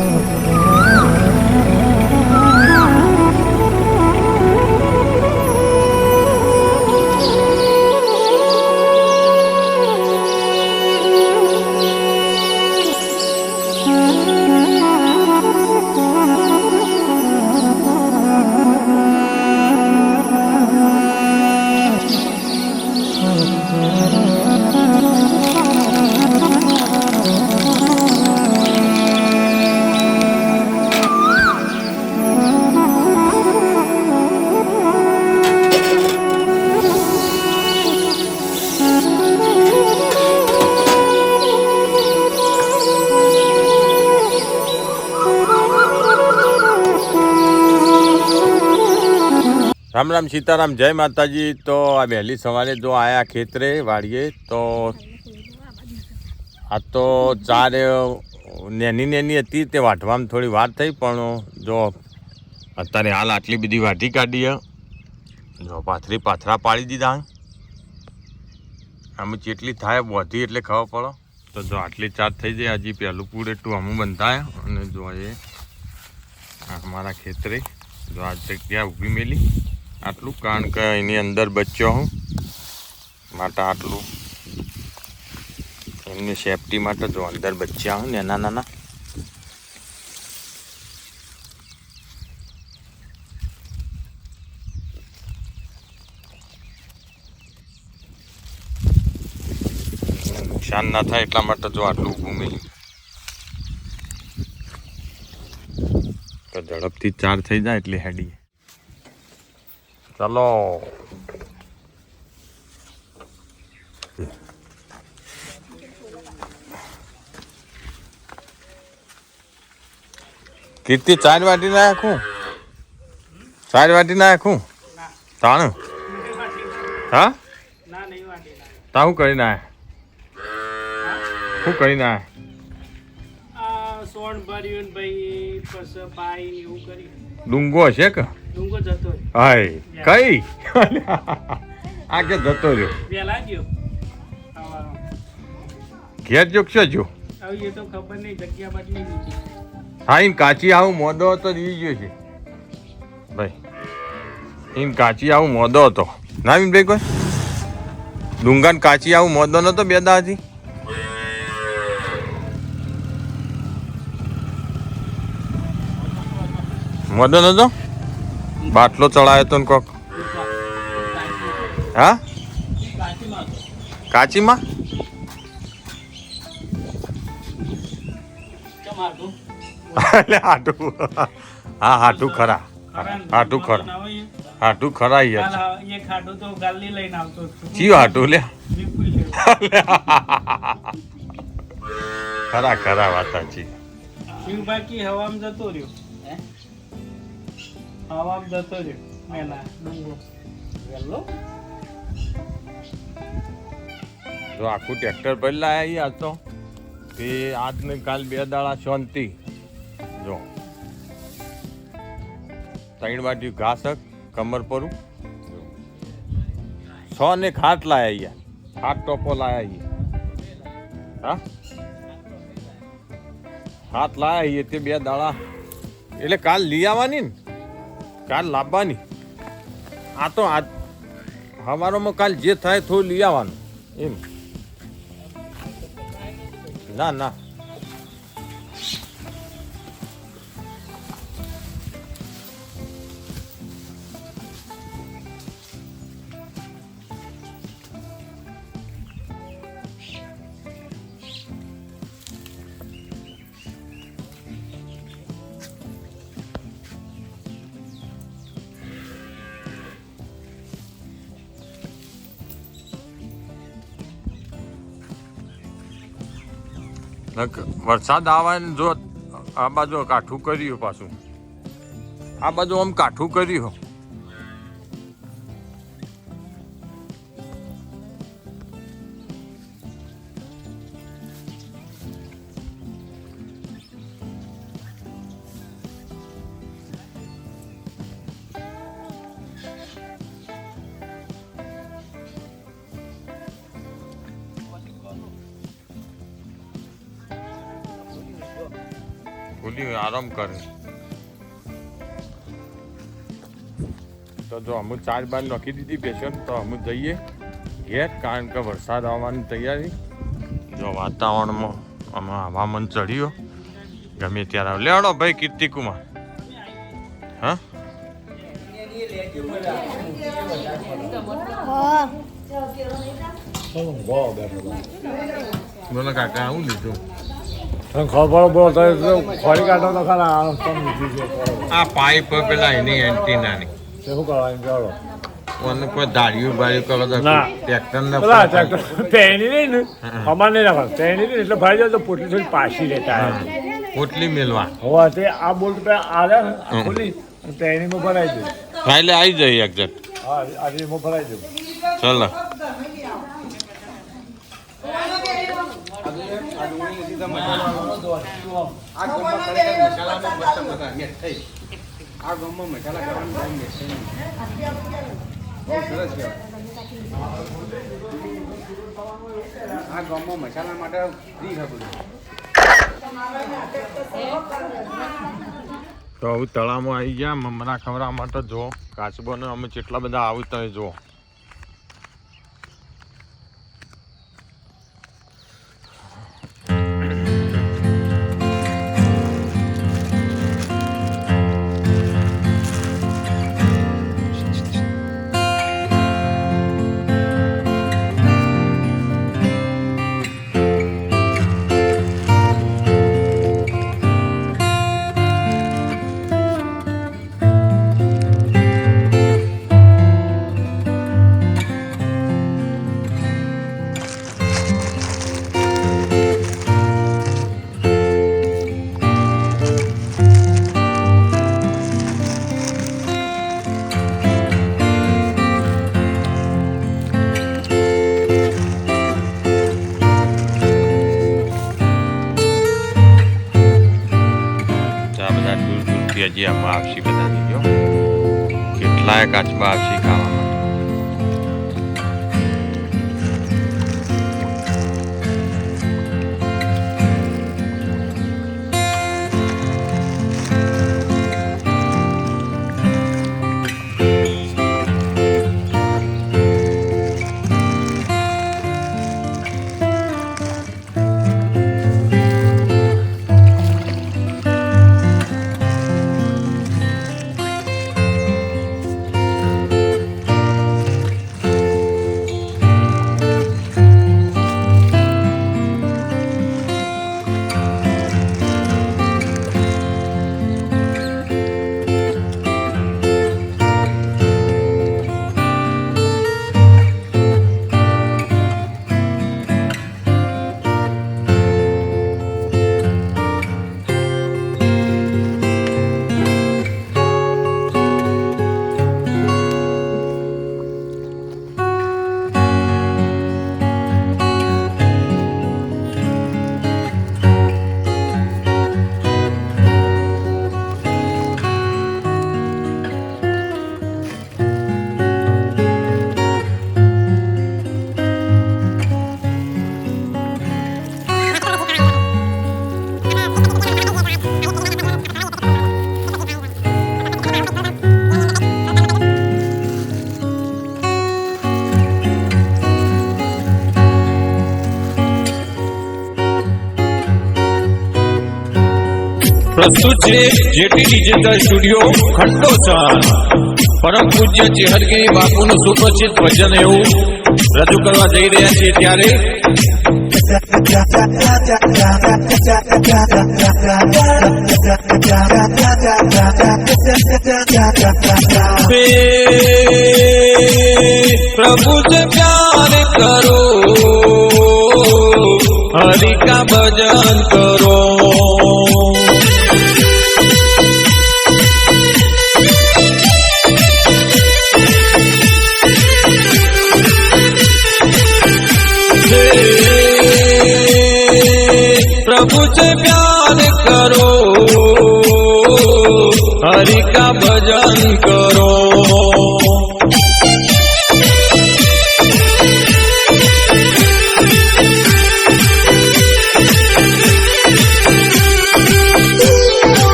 Oh, Ram Ram Sitaram, જય માતાજી. તો આ વહેલી સવારે જો આયા ખેતરે વાડીએ, તો આ તો ચાર નેની નેની હતી, તે વાઢવામાં થોડી વાર થઈ, પણ જો અત્યારે હાલ આટલી બધી વાઢી કાઢી હે. જો પાથરી પાથરા પાડી દીધા આમ જેટલી થાય વધી એટલે ખબર પડો. તો જો આટલી ચાર થઈ જાય, હજી પહેલું પૂરેટું અમું બંધાય. અને જો એ અમારા મારા ખેતરે, જો આ જગ્યા ઊભી મેલી. આટલું, કારણ કે એની અંદર બચ્યો હું. માટે આટલું. એમની સેફટી માટે જો અંદર બચ્યા હું નાના. નાના નુકસાન ના થાય એટલા માટે જો આટલું ઊભું તો ઝડપથી ચાર થઈ જાય એટલે હેડી. ચલો કીર્તિ ચાર વાટી નાખું ચાર વાટી નાખું તાણ? હા? ના નહીં વાંટી ના તા કરી નાય? શું કરી નાય? સોણ ભર્યું ભાઈ પછી પાઈ એવું કર્યું. ડુંગો છે કે? ડુંગો જતો હાય કઈ? આ કે જતો રહ્યો. ગયો ઘેર જો છે જો? હવે તો ખબર નહીં જગ્યા બદલી દીધી હા એમ કાચી આવું મોદો હતો ઈ ગયો છે. ભાઈ એમ કાચી આવું મોદો હતો. ના એમ ભાઈ કોઈ? ડુંગન કાચી આવું મોદો નતો બે દાથી? મોદો નતો? બાટલો ચડાયો તો ને કોક. હા? કાચીમાં? હાટું? હા હાટું ખરા. ખરા હાટું ખરા. હાટું ખરા યાર. ચિયો હાટું લે. ખરા ખરા વાત સાચી બાકી હવામાં જતો રહ્યો? હવામાં જતો છે મેલા. ડુંગો વેલો. જો આખું ટ્રેક્ટર ભરેલા આવ્યા આજ તો. તે આજ ને કાલ બે દાડા શાંતિ. જો. ત્રણ વાટી ઘાસક કમર પરું. છ ને ખાટ લાયા અહીંયા ખાટ ટોપો લાયા અહીંયા હા? હાથ લાયા અહીંયા તે બે દાડા. એટલે કાલ લઈ આવવાની ને? કાલ લાવવાની આ તો આજ હવારોમાં કાલ જે થાય થોડું લઈ આવવાનું. એમ. ના ના. વરસાદ આવે જો આ બાજુ કાઠું કર્યું પાછું. આ બાજુ આમ કાઠું કર્યું. ભૂલી આરામ કરે. તો જો અમુક ચાર બાર નોખી દીધી પેશન્ટ તો અમુક જઈએ ઘેર કારણ કે વરસાદ આવવાની તૈયારી. જો વાતાવરણમાં આમાં હવામાન ચડ્યો. ગમે ત્યારે. લેવડો ભાઈ કીર્તિકુમાર. હા? બોલો કાકા આવું લીધું? ખબર પડો તો તો ખોરી કાઢો તો ખરા આ પાઇપ પેલા એની એન્ટીનાની. તે શું કરવાનું ચાલો કોઈ ધાર્યું બાર્યું કરો તો ટ્રેક્ટર ને પેલા ટ્રેક્ટર પહેરી નહીં ને અમાર નહીં રાખવાનું. પહેરી નહીં એટલે ભાઈ જાય તો પોટલી થોડી પાછી લેતા આવે. પોટલી મેલવા. હવે તે આ બોલ્ટ પે આવ્યા ને આ ખોલી અને ભરાઈ દઉં હા એટલે આવી જાય એક્ઝેક્ટ હા આજે ભરાઈ દઉં ચલો. આ ગામમાં મસાલા બહુ સરસ છે. આ ગામમાં તો હવે તળાવમાં આવી ગયા મમરા ખવડાવવા માટે જો, કાચબોને અમે જેટલા બધા આવું તમે જો આમાં આવશે બધાની જો કેટલાય કાચબા આવશે ખાવા બધું છે જેટી ડિજિટલ સ્ટુડિયો ખંડો ખંડોસણ પરમ પૂજ્ય ચેહરગીરી બાપુનું સુપ્રસિદ્ધ ભજન એવું રજૂ કરવા જઈ રહ્યા છીએ ત્યારે પ્રભુ જ પ્યાર કરો હરિ કા ભજન કરો હરિકા ભજન કરો.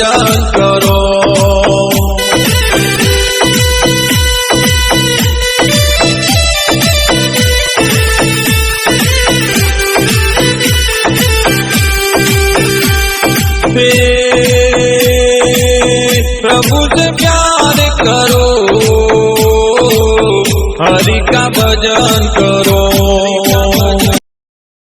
भजन करो। प्रभु से प्यार करो हरि का भजन करो।